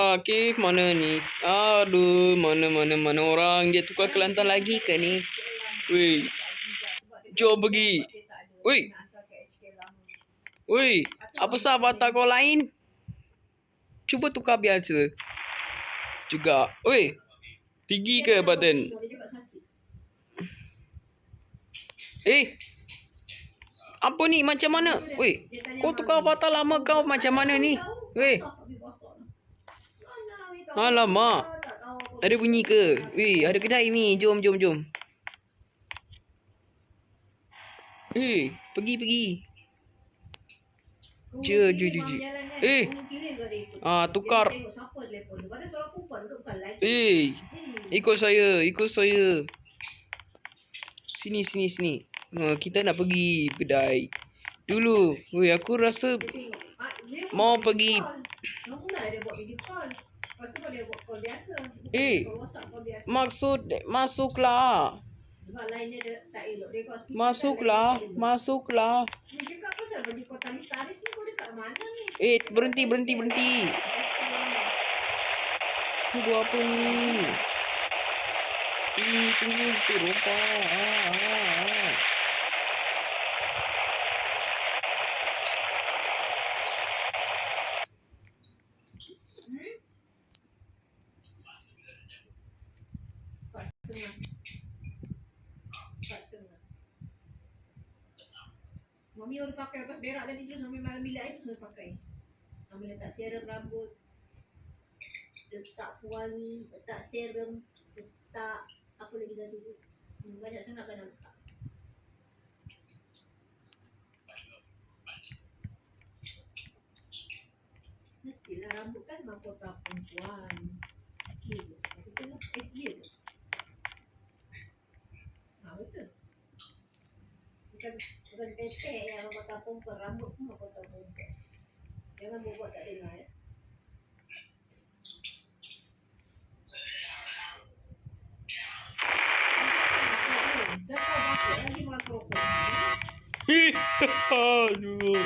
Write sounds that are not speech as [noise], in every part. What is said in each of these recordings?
Akif mana ni? Aduh, mana mana mana orang dia tukar Kelantan lagi ke ni? Wei. Jom pergi. Wei. Wei, apa sah avatar kau lain? Cuba tukar biasa. Juga. Wei. Tinggi ke badan? Eh. Apa ni macam mana? Wei, kau tukar avatar lama kau macam mana ni? Wei. Alamak. Ada bunyi ke? Weh, ada kedai ni. Jom, jom, jom. Eh, pergi, pergi. Je, je, je, je. Eh. Ah, tukar. Eh, ikut saya, ikut saya. Sini, sini, sini. Ha, kita nak pergi kedai. Dulu, weh, aku rasa mau pergi. Eh, maksud masuklah. Sebab lain dia tak elok. Dia kat Masuklah, masuklah. Ni cakap pasal bagi kau taris-taris ni kau dekat mana ni? Eh, berhenti, berhenti, berhenti. Tunggu apa ni? Ini tunggu tu rompak. Ah, ah, ah. Hmm? Empat setengah. Empat setengah. Mami baru pakai lepas berak tadi tu sampai malam bilik air tu sampai pakai. Mami letak serum rambut. Letak pewangi, letak serum, letak apa lagi satu tu. Hmm, Banyak sangat kan nak letak. Mestilah rambut kan mahkota perempuan. Ke? Betul lah. Eh, dia ke? Ha, betul. Bukan bukan pepek yang mahkota perempuan. Rambut pun mahkota perempuan. Jangan buat tak dengar ya. Makan. [laughs] Aduh.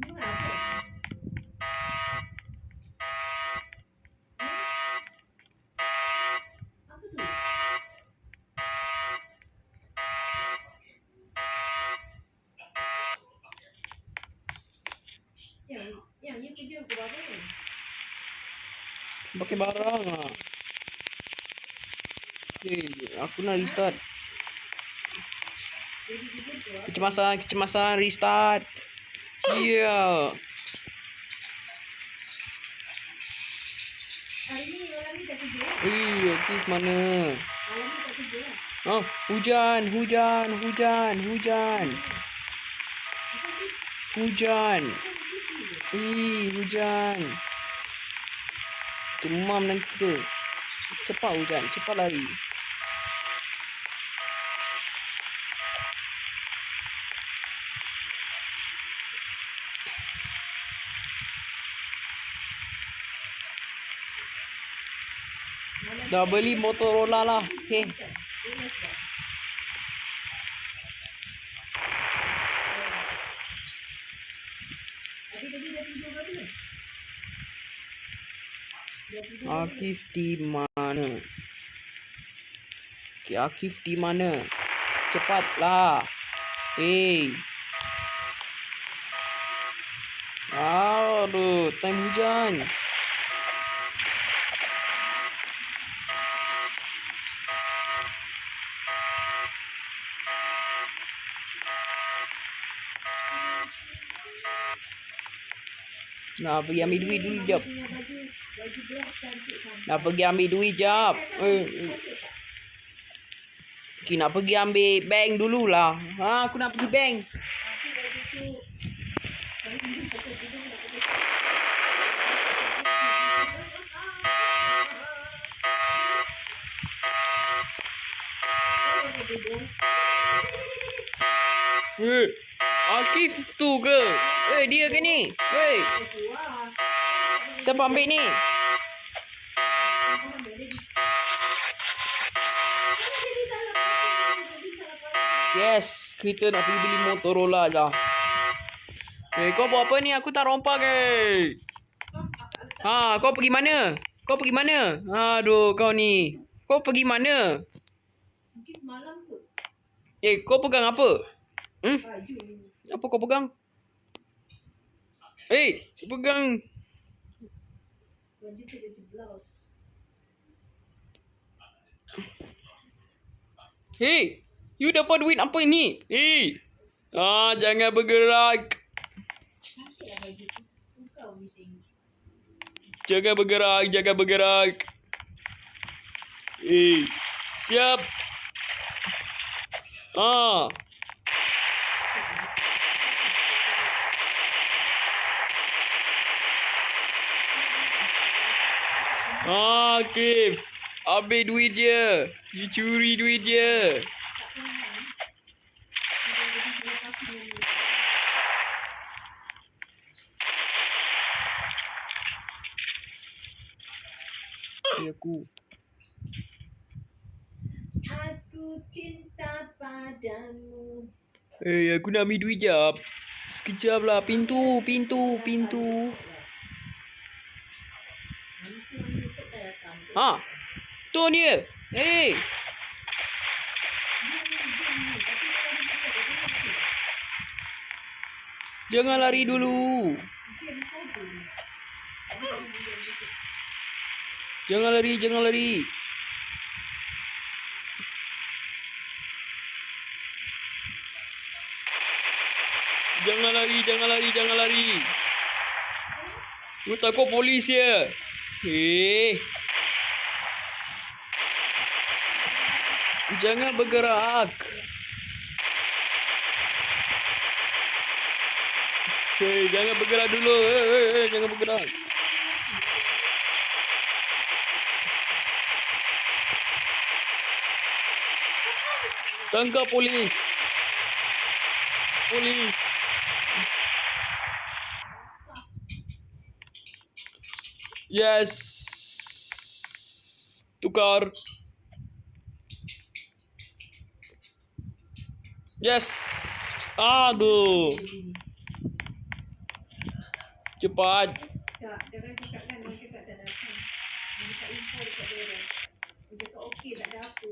Ni apa? Apa tu? Yang yang ni kerja aku apa ni? Pakai barang ah. Okay, aku restart. Kecemasan, kecemasan, restart. Yeah. Hari ni malam ni tak. Eh, mana? Oh, hujan, hujan, hujan, hujan. Hujan. Eh, hujan. Demam nanti tu. Cepat hujan, cepat lari. Dah beli Motorola lah. Okay. Akif di mana? Okay, Akif di mana? Cepatlah. Hey. Aduh, time hujan. Nak pergi ambil duit dulu jap. Nak pergi ambil duit jap. Eh, eh. Okay, nak pergi ambil bank dululah. Ha, aku nak pergi bank. Aku Akif tu ke? Eh, dia ke ni? Eh, siapa ambil ni? Yes, kita nak pergi beli Motorola je. Eh, kau buat apa ni? Aku tak rompak ke? Ha, kau pergi mana? Kau pergi mana? Aduh, kau ni. Kau pergi mana? Mungkin semalam kot. Eh, kau pegang apa? Hmm? Baju. Apa kau pegang? Eh, kau pegang. Baju tu baju blouse. Hey, you dapat duit apa ini? Hey. Ah, jangan bergerak. Jangan bergerak, jangan bergerak. Eh, siap. Ah. Ah, Kif. Habis duit dia. You curi duit dia. Ya, aku. Aku cinta padamu. Eh, aku nak ambil duit jap. Sekejap lah. Pintu, pintu, pintu. Nanti orang tutup dah datang. Ha. Tu dia. Eh. Dia ni, dia ni. Tapi kalau dia tutup, dia mati. Jangan lari dulu. Dia ni kau tu. Tapi kalau dia tutup. Jangan lari, jangan lari. Jangan lari, jangan lari, jangan lari. Aku takut polis ya. Eh. Jangan bergerak. Hei, jangan bergerak dulu. Hei, hei, hei, jangan bergerak. Tangkap polis. Polis. Yes. Tukar. Yes. Aduh. Cepat. Tak, jangan cakap kan orang cakap tak datang. Dia cakap info dekat dia. Dia cakap okey tak ada apa.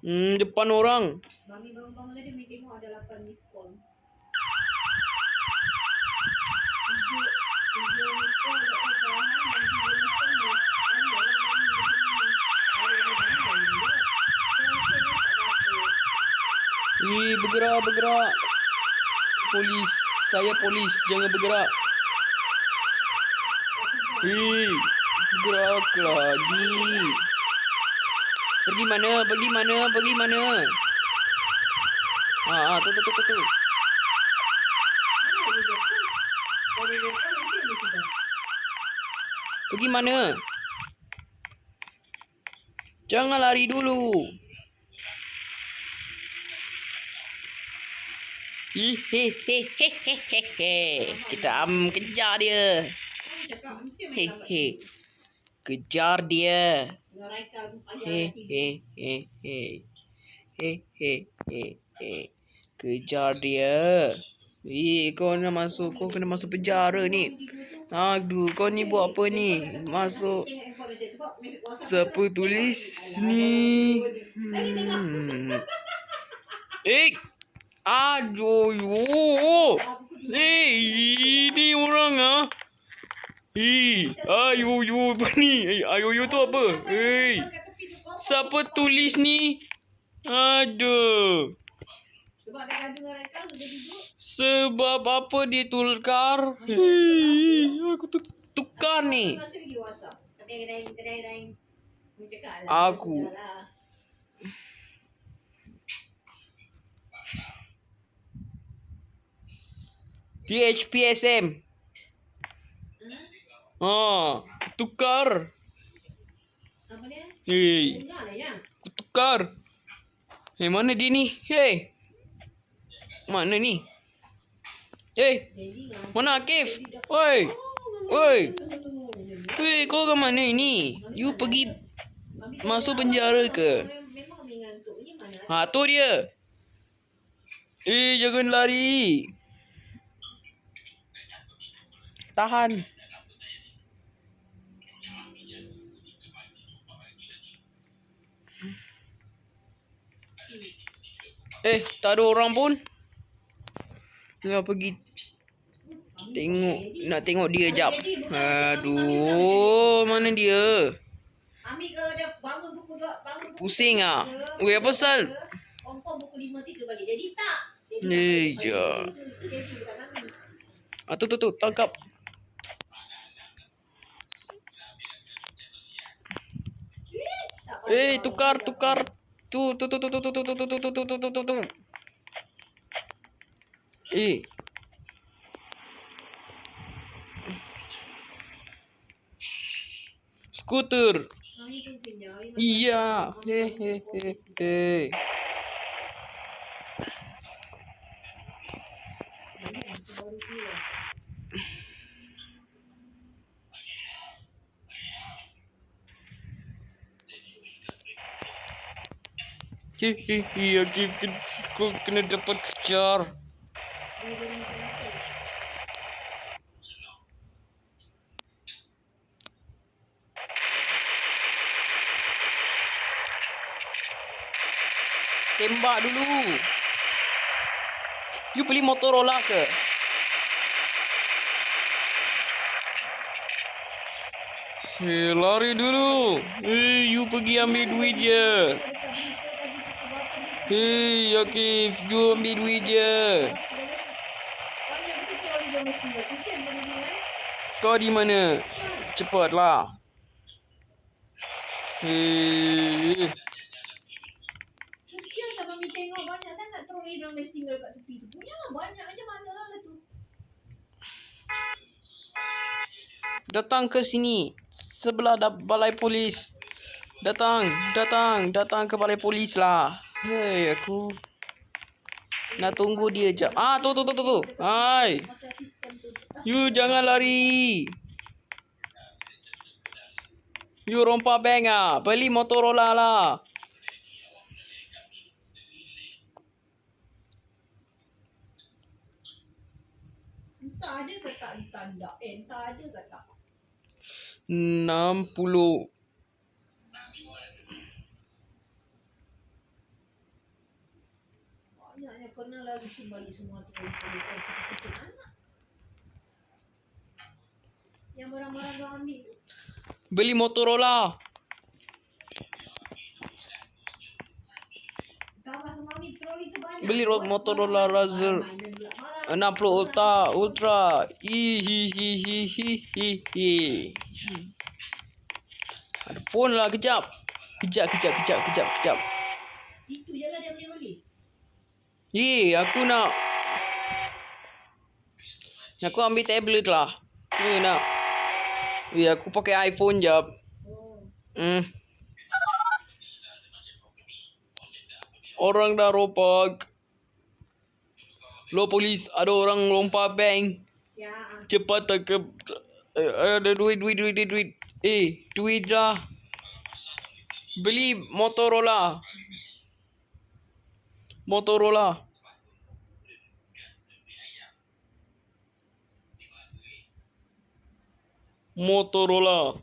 Hmm, depan orang. Mami bangun-bangun tadi Mami tengok ada 8 miss call. Tujuh, tujuh miss call tahu kawan dan tujuh miss call miss. Ada orang Mami dia tengok. Ada orang mana yang dia. Saya okey dia tak ada Eh, bergerak, bergerak. Polis. Saya polis. Jangan bergerak. Eh, bergerak lagi. Pergi mana? Pergi mana? Pergi mana? Ah, ah, tu, tu, tu, tu, tu. Pergi mana? Jangan lari dulu. Ih, he, he, he, he, he, he. Kita am kejar dia. Kau cakap mesti main He, lambat. he. Kejar dia. Dengan Raikal ayah He, nanti. he, he, he. He, he, he, he. Kejar dia. Eh, kau nak masuk, kau kena masuk penjara ni. Aduh, kau ni buat apa ni? Masuk. Siapa tulis ni? Hmm. Eh. Aduh, yo. Eh, ini orang ah. Eh, ayo yo apa ni? Eh, ayo yo tu apa? Eh, siapa tulis ni? Aduh. Sebab dia duduk. Apa dia tukar? Eh, aku tu tukar ni. Masih lagi WhatsApp. Kedai-kedai, kedai-kedai. Dia cakap lah. Aku. Sudahlah. THPSM. Ha? Tukar. Apa dia? Hei, Dengar lah aku tukar. Hei, mana dia ni? Hei. Mana ni? Hei, lah. mana Akif? Oi. Oi. Hei, kau ke mana ni? You pergi masuk penjara ke? Ha, tu dia. Eh, jangan lari. Tahan. Eh, tak ada orang pun. Tengah pergi tengok nak tengok dia jap. Aduh, mana dia? Ambil kalau bangun pukul dua, bangun pukul Pusing ah. Weh, apa pasal? Confirm pukul lima tiga balik. Jadi tak. Eh. Ah, tu tu tu, tangkap. Tak Eh, apa-apa. tukar, tukar. Tu, tu, tu, tu, tu, tu, tu, tu, tu, tu, tu, tu, tu, tu, tu. Eh. Skuter. Kami tu kenyang. Kami Iya. makan- Hihihi, aku kena, kena dapat kejar. Tembak dulu. You beli Motorola ke? Hei, lari dulu. Hei, you pergi ambil duit je. Hei, Akif, you ambil duit je. Dia. Kau di mana? Cepatlah. Hei. Kesian tak mami tengok banyak sangat troli orang guys tinggal kat tepi tu. Punya lah banyak macam mana lah tu. Datang ke sini. Sebelah balai polis. Datang, datang, datang ke balai polis lah. Hei, aku nak tunggu dia jap. Ah, tu tu tu tu tu. Hai. You jangan lari. You rompak bank ah. Beli Motorola lah. Entah ada ke tak entah tak. Eh, entah ada ke tak. 60. Banyaknya kena susun balik semua tu. Anak. Yang barang-barang kau ambil tu. Beli Motorola. Beli ro- Motorola Razr. Mainan pula. Marah. 60 Ultra, Ultra. Ih, hi, hi, hi, hi, hi, hi. Ada phone lah, kejap. Kejap, kejap, kejap, kejap, kejap. Itu je lah dia boleh beli. Ye, aku nak... Aku ambil tablet lah. Ni nak. Ye, aku pakai iPhone jap. Hmm. Orang dah ropak. Lo polis, ada orang lompat bank. Ya. ah. Cepat tangkap. Eh, ada duit, duit, duit, duit, duit. Eh, duit lah. Beli Motorola. Motorola. Motorola.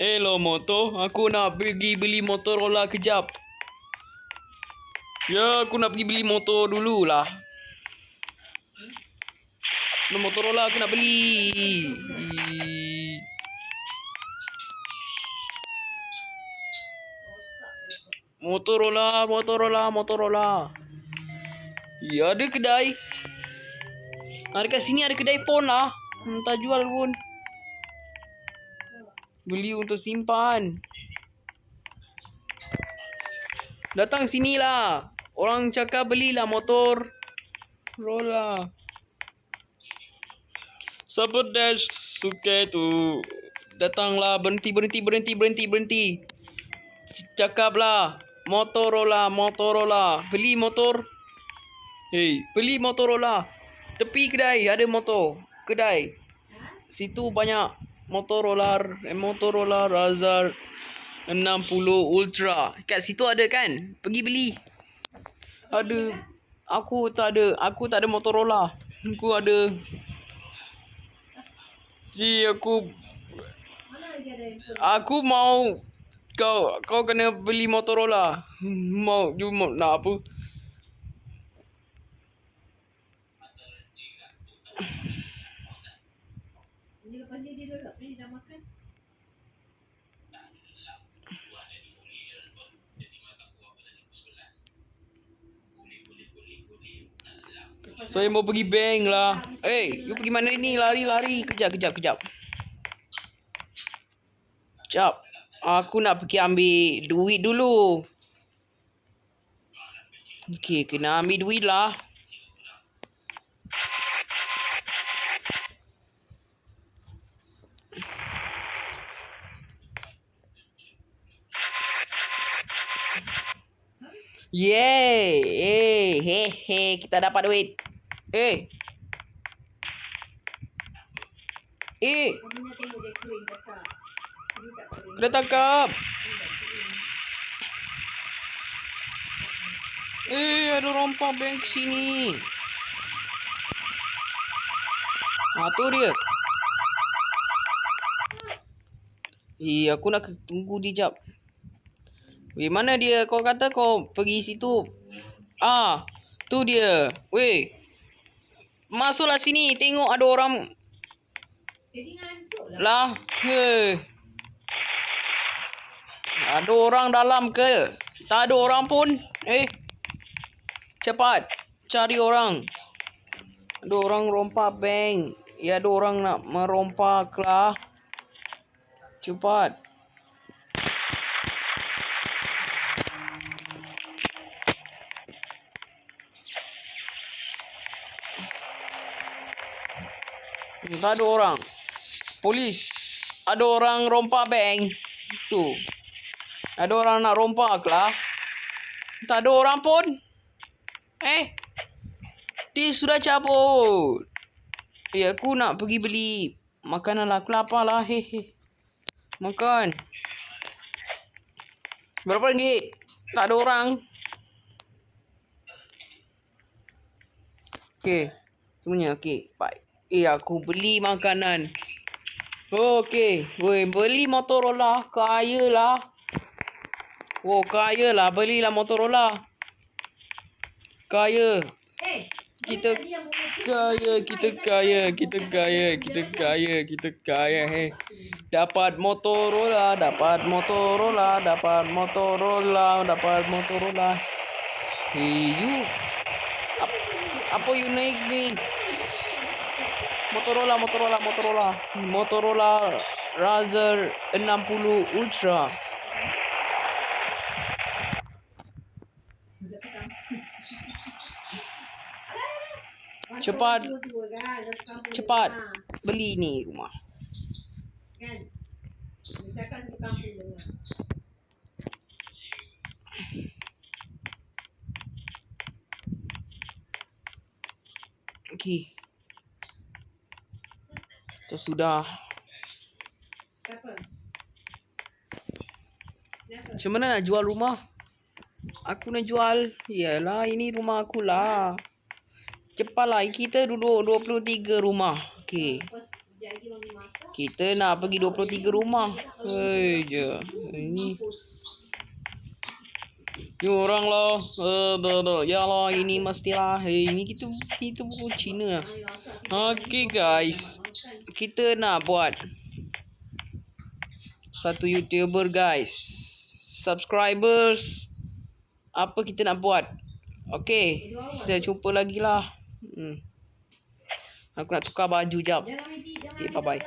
Hello Moto, aku nak pergi beli Motorola kejap. Ya, aku nak pergi beli motor dulu lah. No, Motorola aku nak beli. Ih. Rosak dia. Motorola, Motorola, Motorola. Ya, ada kedai. Ah, dekat sini ada kedai phone lah. Entah jual pun. Beli untuk simpan. Datang sini lah. Orang cakap belilah motor. Rola. Siapa dash suka tu? Datanglah berhenti berhenti berhenti berhenti berhenti. Cakaplah Motorola Motorola beli motor. Hei, beli Motorola. Tepi kedai ada motor. Kedai. Situ banyak Motorola Motorola Razr 60 Ultra. Kat situ ada kan? Pergi beli. Ada. Aku tak ada. Aku tak ada Motorola. Aku ada Ji aku aku mau kau kau kena beli Motorola. Mau you mau nak apa? Saya mau pergi bank lah. Eh, hey, you pergi mana ni? Lari-lari. Kejap, kejap, kejap. Kejap. Aku nak pergi ambil duit dulu. Okey, kena ambil duit lah. Yeay. Eh, he he kita dapat duit. Eh. Eh, kena tangkap. Eh, ada rompak bank sini. Ah, tu dia. Eh, aku nak tunggu dia jap. Weh, mana dia? Kau kata kau pergi situ. Ah, tu dia. Weh. Masuklah sini. Tengok ada orang Jadi ngantuk lah. lah. Ada orang dalam ke? Tak ada orang pun. Eh. Cepat. Cari orang. Ada orang rompak bank. Ya ada orang nak merompak lah. Cepat. Hmm, Tak ada orang. Polis. Ada orang rompak bank. Tu. Ada orang nak rompak lah. Tak ada orang pun. Eh. Dia sudah cabut. Ya, aku nak pergi beli makanan lah. Aku lapar lah. Hehe. Makan. Berapa ringgit? Tak ada orang. Okey. Semuanya okey. Baik. Eh, aku beli makanan. Okey. Woi, beli Motorola. Kaya lah. Oh, kaya lah. Belilah Motorola. Kaya. Eh, Kita diam mulut? Kaya, kita kaya, kita kaya, kita kaya, kita kaya, hei. Dapat Motorola, dapat Motorola, dapat Motorola, dapat Motorola. Hey, you. Ap, apa you naik ni? Motorola, Motorola, Motorola. Motorola Razr 60 Ultra. Cepat. Kan, Cepat. Beli ni rumah. Kan? Dia cakap satu kampung dengar. Okey. Tu sudah. Siapa? Macam mana nak jual rumah? Aku nak jual. Yalah, ini rumah aku lah. Cepatlah, kita duduk 23 rumah. Okey. Kita nak pergi 23 rumah. Hei je. Ini ni orang lah. Eh, dah, dah. Yalah, ini mestilah. Hei, ini kita kita buku Cina. Kita Okey guys. Kita nak buat satu YouTuber guys. Subscribers. Apa kita nak buat? Okey. Kita jumpa lagi lah. Hmm. Aku nak tukar baju jap. Okay, bye-bye.